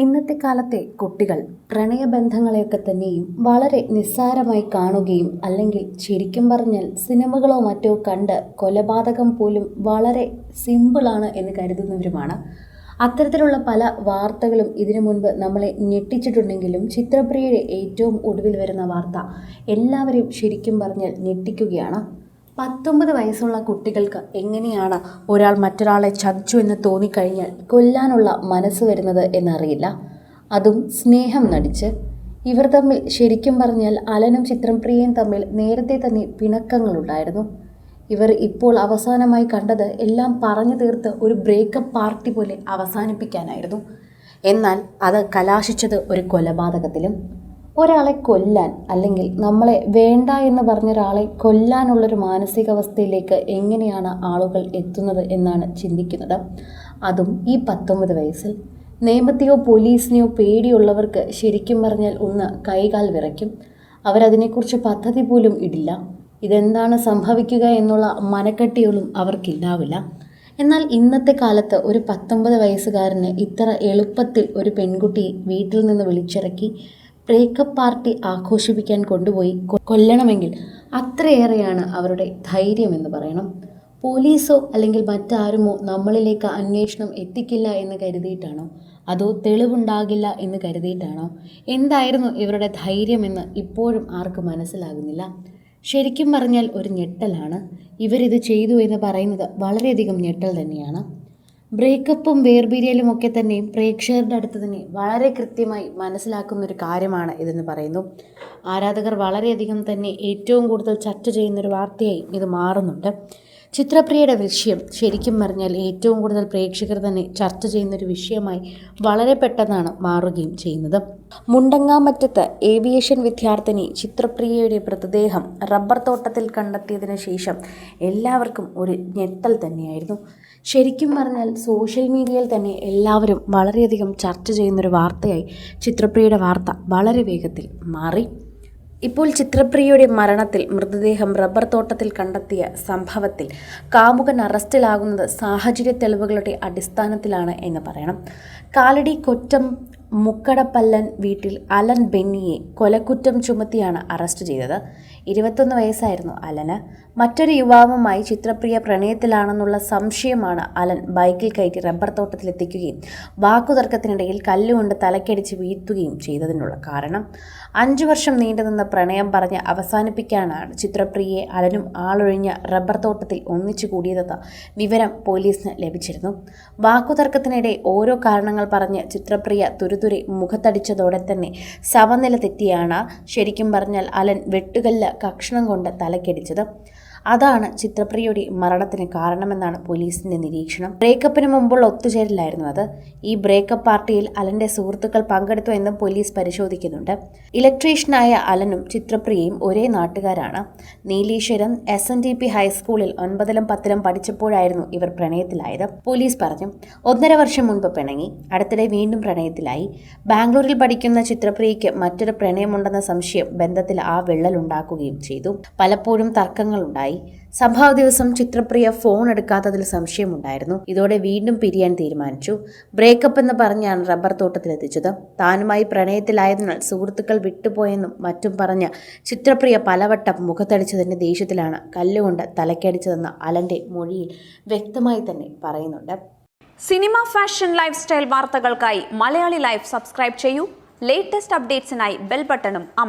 ഇന്നത്തെ കാലത്തെ കുട്ടികൾ പ്രണയബന്ധങ്ങളെയൊക്കെ തന്നെയും വളരെ നിസ്സാരമായി കാണുകയും അല്ലെങ്കിൽ ശരിക്കും പറഞ്ഞാൽ സിനിമകളോ മറ്റോ കണ്ട് കൊലപാതകം പോലും വളരെ സിമ്പിളാണ് എന്ന് കരുതുന്നവരുമാണ്. അത്തരത്തിലുള്ള പല വാർത്തകളും ഇതിനു മുൻപ് നമ്മളെ ഞെട്ടിച്ചിട്ടുണ്ടെങ്കിലും ചിത്രപ്രിയയുടെ ഏറ്റവും ഒടുവിൽ വരുന്ന വാർത്ത എല്ലാവരെയും ശരിക്കും പറഞ്ഞാൽ ഞെട്ടിക്കുകയാണ്. പത്തൊമ്പത് വയസ്സുള്ള കുട്ടികൾക്ക് എങ്ങനെയാണ് ഒരാൾ മറ്റൊരാളെ ചതിച്ചു എന്ന് തോന്നിക്കഴിഞ്ഞാൽ കൊല്ലാനുള്ള മനസ്സ് വരുന്നത് എന്നറിയില്ല. അതും സ്നേഹം നടിച്ച്. ഇവർ തമ്മിൽ ശരിക്കും പറഞ്ഞാൽ അലനും ചിത്രം പ്രിയയും തമ്മിൽ നേരത്തെ തന്നെ പിണക്കങ്ങളുണ്ടായിരുന്നു. ഇവർ ഇപ്പോൾ അവസാനമായി കണ്ടത് എല്ലാം പറഞ്ഞു തീർത്ത് ഒരു ബ്രേക്കപ്പ് പാർട്ടി പോലെ അവസാനിപ്പിക്കാനായിരുന്നു. എന്നാൽ അത് കലാശിച്ചത് ഒരു കൊലപാതകത്തിലും ഒരാളെ കൊല്ലാൻ അല്ലെങ്കിൽ നമ്മളെ വേണ്ട എന്ന് പറഞ്ഞ ഒരാളെ കൊല്ലാനുള്ളൊരു മാനസികാവസ്ഥയിലേക്ക് എങ്ങനെയാണ് ആളുകൾ എത്തുന്നത് എന്നാണ് ചിന്തിക്കുന്നത്. അതും ഈ പത്തൊമ്പത് വയസ്സിൽ. നിയമത്തെയോ പോലീസിനെയോ പേടിയുള്ളവർക്ക് ശരിക്കും പറഞ്ഞാൽ ഒന്ന് കൈകാൽ വിറയ്ക്കും. അവരതിനെക്കുറിച്ച് പദ്ധതി പോലും ഇടില്ല. ഇതെന്താണ് സംഭവിക്കുക എന്നുള്ള മനക്കെട്ടികളും അവർക്കില്ലാവില്ല. എന്നാൽ ഇന്നത്തെ കാലത്ത് ഒരു പത്തൊമ്പത് വയസ്സുകാരന് ഇത്ര എളുപ്പത്തിൽ ഒരു പെൺകുട്ടി വീട്ടിൽ നിന്ന് വിളിച്ചിറക്കി ബ്രേക്കപ്പ് പാർട്ടി ആഘോഷിപ്പിക്കാൻ കൊണ്ടുപോയി കൊല്ലണമെങ്കിൽ അത്രയേറെയാണ് അവരുടെ ധൈര്യം എന്ന് പറയണം. പോലീസോ അല്ലെങ്കിൽ മറ്റാരുമോ നമ്മളിലേക്ക് അന്വേഷണം എത്തിക്കില്ല എന്ന് കരുതിയിട്ടാണോ? അതോ തെളിവുണ്ടാകില്ല എന്ന് കരുതിയിട്ടാണോ? എന്തായിരുന്നു ഇവരുടെ ധൈര്യമെന്ന് ഇപ്പോഴും ആർക്കും മനസ്സിലാകുന്നില്ല. ശരിക്കും പറഞ്ഞാൽ ഒരു ഞെട്ടലാണ്. ഇവരിത് ചെയ്തു എന്ന് പറയുന്നത് വളരെയധികം ഞെട്ടൽ തന്നെയാണ്. ബ്രേക്കപ്പും വേർപിരിയലും ഒക്കെ തന്നെ പ്രേക്ഷകരുടെ അടുത്ത് തന്നെ വളരെ കൃത്യമായി മനസ്സിലാക്കുന്ന ഒരു കാര്യമാണ് ഇതെന്ന് പറയുന്നു. ആരാധകർ വളരെയധികം തന്നെ ഏറ്റവും കൂടുതൽ ചർച്ച ചെയ്യുന്നൊരു വാർത്തയായി ഇത് മാറുന്നുണ്ട്. ചിത്രപ്രിയയുടെ വിഷയം ശരിക്കും പറഞ്ഞാൽ ഏറ്റവും കൂടുതൽ പ്രേക്ഷകർ തന്നെ ചർച്ച ചെയ്യുന്ന ഒരു വിഷയമായി വളരെ പെട്ടെന്നാണ് മാറുകയും ചെയ്യുന്നത്. മുണ്ടങ്ങാമറ്റത്ത് ഏവിയേഷൻ വിദ്യാർത്ഥിനി ചിത്രപ്രിയയുടെ മൃതദേഹം റബ്ബർ തോട്ടത്തിൽ കണ്ടെത്തിയതിനു ശേഷം എല്ലാവർക്കും ഒരു ഞെട്ടൽ തന്നെയായിരുന്നു. ശരിക്കും പറഞ്ഞാൽ സോഷ്യൽ മീഡിയയിൽ തന്നെ എല്ലാവരും വളരെയധികം ചർച്ച ചെയ്യുന്നൊരു വാർത്തയായി ചിത്രപ്രിയയുടെ വാർത്ത വളരെ വേഗത്തിൽ മാറി. ഇപ്പോൾ ചിത്രപ്രിയയുടെ മരണത്തിൽ മൃതദേഹം റബ്ബർ തോട്ടത്തിൽ കണ്ടെത്തിയ സംഭവത്തിൽ കാമുകൻ അറസ്റ്റിലാകുന്നത് സാഹചര്യ തെളിവുകളുടെ അടിസ്ഥാനത്തിലാണ് എന്ന് പറയണം. കാലടി കൊറ്റം മുക്കടപ്പല്ലൻ വീട്ടിൽ അലൻ ബെന്നിയെ കൊലക്കുറ്റം ചുമത്തിയാണ് അറസ്റ്റ് ചെയ്തത്. ഇരുപത്തൊന്ന് വയസ്സായിരുന്നു അലന്. മറ്റൊരു യുവാവുമായി ചിത്രപ്രിയ പ്രണയത്തിലാണെന്നുള്ള സംശയമാണ് അലൻ ബൈക്കിൽ കയറ്റി റബ്ബർ തോട്ടത്തിലെത്തിക്കുകയും വാക്കുതർക്കത്തിനിടയിൽ കല്ലുകൊണ്ട് തലക്കടിച്ച് വീഴ്ത്തുകയും ചെയ്തതിനുള്ള കാരണം. അഞ്ചു വർഷം നീണ്ടുനിന്ന പ്രണയം പറഞ്ഞ് അവസാനിപ്പിക്കാനാണ് ചിത്രപ്രിയയെ അലനും ആളൊഴിഞ്ഞ റബ്ബർ തോട്ടത്തിൽ ഒന്നിച്ചു കൂടിയതെന്ന് വിവരം പോലീസിന് ലഭിച്ചിരുന്നു. വാക്കുതർക്കത്തിനിടെ ഓരോ കാരണങ്ങൾ പറഞ്ഞ് ചിത്രപ്രിയ തുരുതുരെ മുഖത്തടിച്ചതോടെ തന്നെ സമനില തെറ്റിയാണ്. ശരിക്കും പറഞ്ഞാൽ അലൻ വെട്ടുകല്ല് കക്ഷണം കൊണ്ട് തലക്കടിച്ചത്. അതാണ് ചിത്രപ്രിയയുടെ മരണത്തിന് കാരണമെന്നാണ് പോലീസിന്റെ നിരീക്ഷണം. ബ്രേക്കപ്പിന് മുമ്പുള്ള ഒത്തുചേരലായിരുന്നു അത്. ഈ ബ്രേക്കപ്പ് പാർട്ടിയിൽ അലന്റെ സുഹൃത്തുക്കൾ പങ്കെടുത്തു എന്നും പോലീസ് പരിശോധിക്കുന്നുണ്ട്. ഇലക്ട്രീഷ്യനായ അലനും ചിത്രപ്രിയയും ഒരേ നാട്ടുകാരാണ്. Nileshwaram S N D P ഹൈസ്കൂളിൽ ഒൻപതിലും പത്തിലും പഠിച്ചപ്പോഴായിരുന്നു ഇവർ പ്രണയത്തിലായത് പോലീസ് പറഞ്ഞു. ഒന്നര വർഷം മുൻപ് പിണങ്ങി അടുത്തിടെ വീണ്ടും പ്രണയത്തിലായി. ബാംഗ്ലൂരിൽ പഠിക്കുന്ന ചിത്രപ്രിയയ്ക്ക് മറ്റൊരു പ്രണയമുണ്ടെന്ന സംശയം ബന്ധത്തിൽ ആ വിള്ളലുണ്ടാക്കുകയും ചെയ്തു. പലപ്പോഴും തർക്കങ്ങളുണ്ടായി. സംഭവ ദിവസം ചിത്രപ്രിയ ഫോൺ എടുക്കാത്തതിൽ സംശയമുണ്ടായിരുന്നു. ഇതോടെ വീണ്ടും പിരിയാൻ തീരുമാനിച്ചു. ബ്രേക്കപ്പ് എന്ന് പറഞ്ഞാണ് റബ്ബർ തോട്ടത്തിലെത്തിച്ചത് താനുമായി പ്രണയത്തിലായതിനാൽ സുഹൃത്തുക്കൾ വിട്ടുപോയെന്നും മറ്റും പറഞ്ഞ് ചിത്രപ്രിയ പലവട്ടം മുഖത്തടിച്ചതിന്റെ ദേഷ്യത്തിലാണ് കല്ലുകൊണ്ട് തലക്കടിച്ചതെന്ന് അലന്റെ മൊഴിയിൽ വ്യക്തമായി തന്നെ പറയുന്നുണ്ട്. സിനിമ ഫാഷൻ ലൈഫ് സ്റ്റൈൽ വാർത്തകൾക്കായി മലയാളി ലൈഫ് സബ്സ്ക്രൈബ് ചെയ്യൂ. ലേറ്റസ്റ്റ് അപ്ഡേറ്റ്സിനായി ബെൽ ബട്ടണും അമർത്തുക